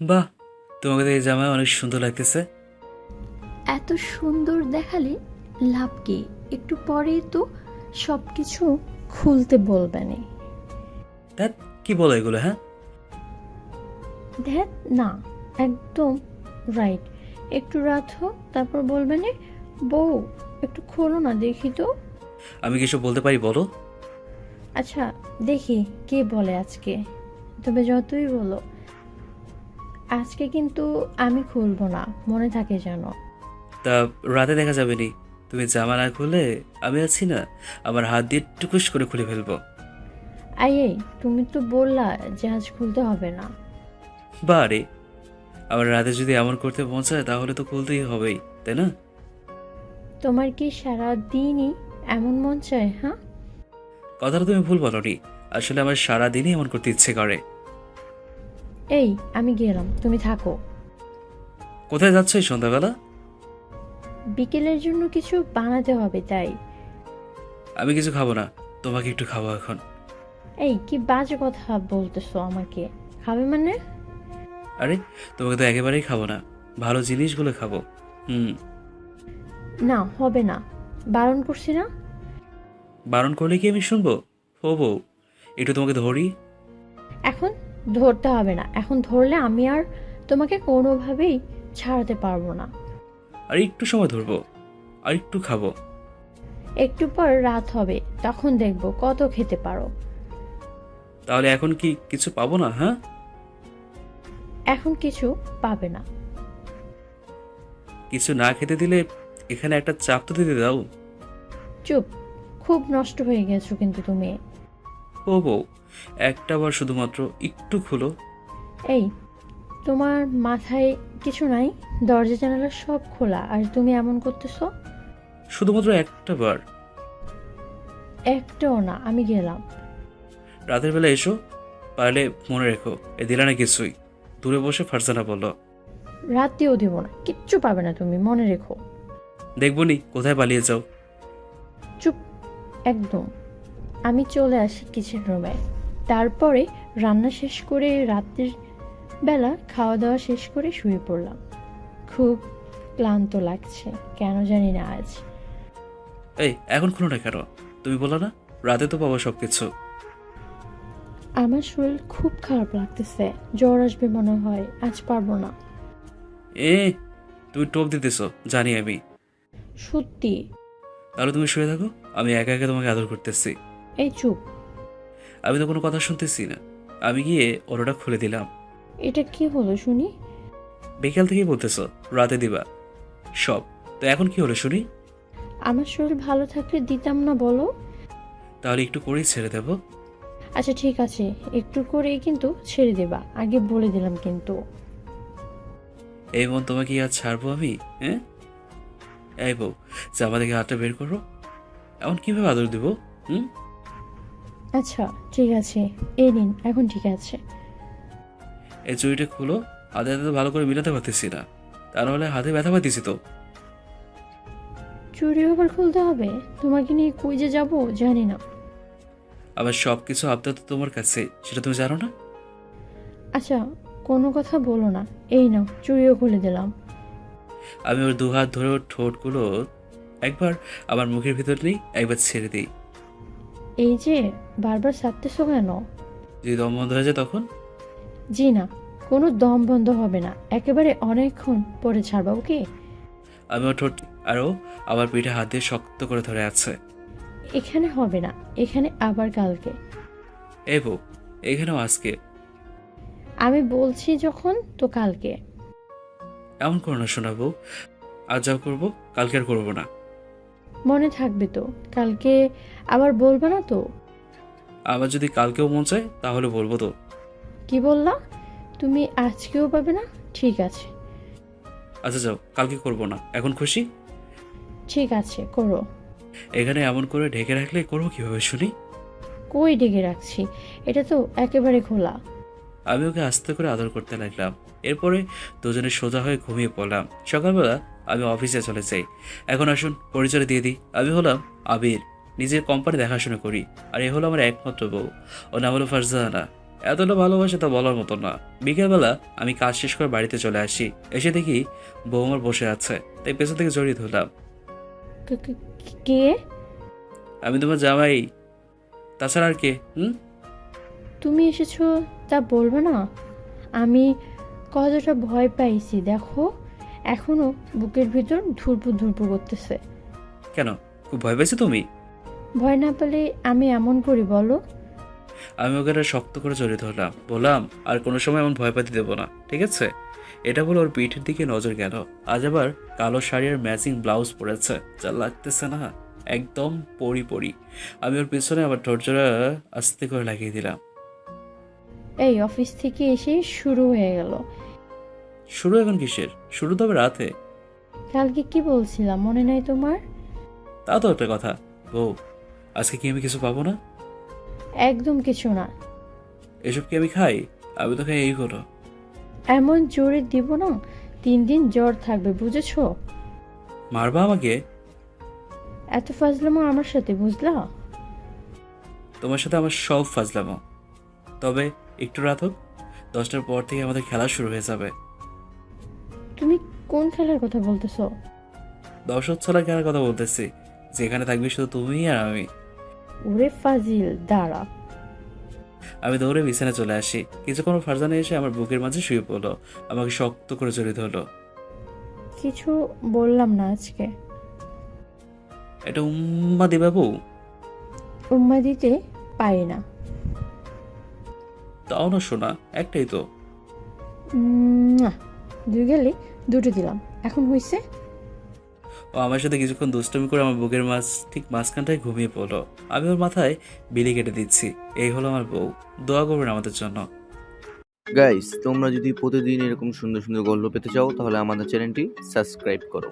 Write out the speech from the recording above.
বাহ তোমাকে তো এই জামায় অনেক সুন্দর লাগতেছে। এত সুন্দর দেখালে লাভ কি? একটু পরেই তো সব কিছু খুলতে বলবে না। ধ্যাত কি বলো এগুলো হ্যাঁ? দেখ না একদম রাইট একটু রাত হোক তারপর বলবে না বউ একটু খোলো না দেখি তো। আমি কিছু বলতে পারি বলো। আচ্ছা দেখি কে বলে আজকে? তবে যতই বলো আজকে কিন্তু আমি খুলবো না মনে থাকে যেন। তা রাতে দেখা যাবে নি। তুমি জামা না খুলে আমি আছি না আমার হাত দিয়ে টুকুস করে খুলে ফেলব। আই এই তুমি তো বললা যে আজ খুলতে হবে না। বারে আবার রাতে যদি এমন করতে পৌঁছায় তাহলে তো খুলতেই হবেই তাই না? তোমার কি সারা দিনই এমন মন চায় হ্যাঁ? কথাটা তুমি ভুল বলনি। আসলে আমার সারা দিনই এমন করতে ইচ্ছে করে। এই আমি গেলাম তুমি থাকো। কোথায় যাচ্ছ এই সন্ধ্যাবেলা? বিকেলের জন্য কিছু বানাতে হবে তাই। আমি কিছু খাব না তোমাকে একটু খাব এখন। এই কি বাজে কথা বলতেছো আমাকে। খাবে মানে? আরে তোমাকে তো একেবারেই খাব না ভালো জিনিসগুলো খাব হুম। না হবে না। বারণ করছি না? বারণ করলে কি আমি শুনব? ও বউ একটু তোমাকে ধরি? এখন ধরতে হবে না। এখন ধরলে আমি আর তোমাকে কোনোভাবেই ছাড়াতে পারব না। আর একটু সময় ধরবো। আর একটু খাব। একটু পর রাত হবে। তখন দেখব কত খেতে পারো। তাহলে এখন কি কিছু পাবো না হ্যাঁ? এখন কিছু পাবে না। কিছু না খেতে দিলে এখানে একটা চাপ তো দিতে দাও। চুপ। খুব নষ্ট হয়ে গেছো কিন্তু তুমি। ও বউ একটা বার শুধুমাত্র একটু খুলো। এই তোমার মাথায় কিছু নাই? দরজা জানালা সব খোলা আর তুমি এমন করতেছো? শুধুমাত্র একটা বার। একটাও না আমি গেলাম। রাতের বেলা এসো পারলে মনে রেখো এ দিলা না কিছুই। দূরে বসে ফারজানা বলল রাতেও দেব না কিচ্ছু পাবে না তুমি মনে রেখো। দেখব নি কোথায় পালিয়ে যাও। চুপ একদম। আমি চলে আসি কিচেন রুমে তারপরে রান্না শেষ করে রাতের বেলা খাওয়া দাওয়া শেষ করে শুয়ে পড়লাম। খুব ক্লান্ত লাগছে কেন জানি না আজ। এই এখন খুলো না কেন? তুমি বলো না রাতে তো পাবো সব কিছু আমার শরীর খুব খারাপ লাগতেছে জ্বর আসবে মনে হয় আজ পারব না। এ তুমি টোপ দিতেছো জানি আমি। সত্যি। তাহলে তুমি শুয়ে থাকো আমি একা একা তোমাকে আদর করতেছি। এই চুপ। আমি তো কোনো কথা শুনতেছি না। আমি গিয়ে ওটা খুলে দিলাম। এটা কি হলো শুনি? বিকেল থেকেই বলতেছো রাতে দিবা। সব। তো এখন কি হলো শুনি? আমার শরীর ভালো থাকলে দিতাম না বলো। তাহলে একটু করেই ছেড়ে দেবো। আচ্ছা ঠিক আছে। একটু করেই কিন্তু ছেড়ে দেবা। আগে বলে দিলাম কিন্তু। এই মন তোমাকে আর ছাড়বো আমি? হ্যাঁ? এই বউ জামা থেকে হাতটা বের করো। এমন কীভাবে আদর দেবো? হুম? আচ্ছা ঠিক আছে। এই নিন এখন ঠিক আছে। এই চুরিটা খুলো। হাতে হাতে তো ভালো করে মিলাতে পারতেছি না। তা নাহলে হাতে ব্যথা পাইতেছি তো। চুরি আবার খুলতে হবে? তোমাকে নিয়ে কই যে যাব জানি না। আবার সব কিছু আবদার তো তোমার কাছে সেটা তুমি জানো না? আচ্ছা কোনো কথা বলো না। এই নাও চুরিও খুলে দিলাম। আমি ওর দু হাত ধরে ওর ঠোঁটগুলো একবার আমার মুখের ভিতর নেই একবার ছেড়ে দিই। এই যে বারবার সারতেছো কেন যদি দম বন্ধ হয়ে যায় তখন? জি না কোনো দম বন্ধ হবে না। একেবারে অনেকক্ষণ পরে ছাড়বা ওকে? আমি ওর ঠোঁট আরও আমার পিঠে হাত দিয়ে শক্ত করে ধরে আছে। এখানে হবে না এখানে আবার কালকে। এই বউ এখানেও আজকে? আমি বলছি যখন তো কালকে। এমন করো না শোনাবো আজ যা করব কালকে আর করব না। মনে থাকবে তো। কালকে আবার বলবে না তো? আবার যদি কালকেও মন চায় তাহলে বলব তো। কি বললা? তুমি আজকেও পাবে না? ঠিক আছে। আচ্ছা যাও কালকে করব না। এখন খুশি? ঠিক আছে করো। এখানে এমন করে ঢেকে রাখলে করব কীভাবে শুনি? কই ডেকে রাখছি? এটা তো একেবারে খোলা। আমি ওকে আস্তে করে আদর করতে লাগলাম। এরপরে দুজনে সোজা হয়ে ঘুমিয়ে পড়লাম। সকালবেলা আমি অফিসে চলে যাই। এখন আসুন পরিচয় দিয়ে দিই। আমি হলাম আবির নিজের কোম্পানি দেখাশোনা করি। আর এ হলো আমার একমাত্র বউ। ও নাম হলো ফারজানা। এতটা ভালোবাসে তা বলার মতো না। বিকেলবেলা আমি কাজ শেষ করে বাড়িতে চলে আসি। এসে দেখি বউ আমার বসে আছে। তাই পেছন থেকে জড়িয়ে ধরলাম। কে- আমি তোমার জামাই। তাছাড়া আর কে? হুম? তুমি এসেছ তা বলবে না? আমি কতটা ভয় পাইছি দেখো। এখনও বুকের ভিতর ধুরপুর ধুরপুর করতেছে। কেন? খুব ভয় পেয়েছ তুমি? ভয় না পেলে আমি এমন করি বলো। আমি ওকে একটা শক্ত করে জড়িয়ে ধরলাম। বললাম আর কোনো সময় এমন ভয় পাতে দেবো না ঠিক আছে? এটা বলে ওর পিঠের দিকে নজর গেল। আজ আবার কালো শাড়ি আর ম্যাচিং ব্লাউজ পরেছে। যা লাগতেছে না একদম পরি পরি। আমি ওর পিছনে আবার ঠোরজোড়া আস্তে করে লাগিয়ে দিলাম। এই অফিস থেকে এসে শুরু হয়ে গেল। শুরু এখন কিসের? শুরু তো হবে রাতে। কালকে কি বলছিলাম? মনে নাই তোমার? তা তো একটা কথা। বউ আজকে কি আমি কিছু পাবো না? একদম কিছু না। এসব কি আমি খাই? আমি তো খাই এইগুলো এমন জোরে দিব না? তিন দিন জ্বর থাকবে বুঝেছ? মারবা আমাকে? এত ফাজলামো আমার সাথে বুঝলা? তোমার সাথে আমার সব ফাজলামো। তবে একটু রাত হোক দশটার পর থেকে আমাদের খেলা শুরু হয়ে যাবে। তুমি কোন খেলার কথা বলতেছো? দর্শক ছাড়া খেলার কথা বলতেছি? যেখানে থাকবি শুধু তুমি আর আমি। ওরে ফাজিল দাঁড়া। আমি দৌড়ে বিছানায় চলে আসি। কিছুক্ষণ ফারজানে এসে আমার বুকের মাঝে শুয়ে পড়ল। আমাকে শক্ত করে জড়িয়ে ধরলো। কিছু বললাম না আজকে। এটা উম্মা দিবা বউ উম্মা দিতে পারি না। তাও না শোনা একটাই তো। উম, না, দুই গেলে দুটো দিলাম। এখন হয়েছে ও আমার সাথে কিছুক্ষণ দুষ্টমি করে আমার বুকের মাছ ঠিক মাঝখানটায় ঘুমিয়ে পড়ল। আমি ওর মাথায় বিলি কেটে দিচ্ছি। এই হলো আমার বউ। দোয়া করবেন আমাদের জন্য। গাইস তোমরা যদি প্রতিদিন এরকম সুন্দর সুন্দর গল্প পেতে চাও তাহলে আমাদের চ্যানেলটি সাবস্ক্রাইব করো।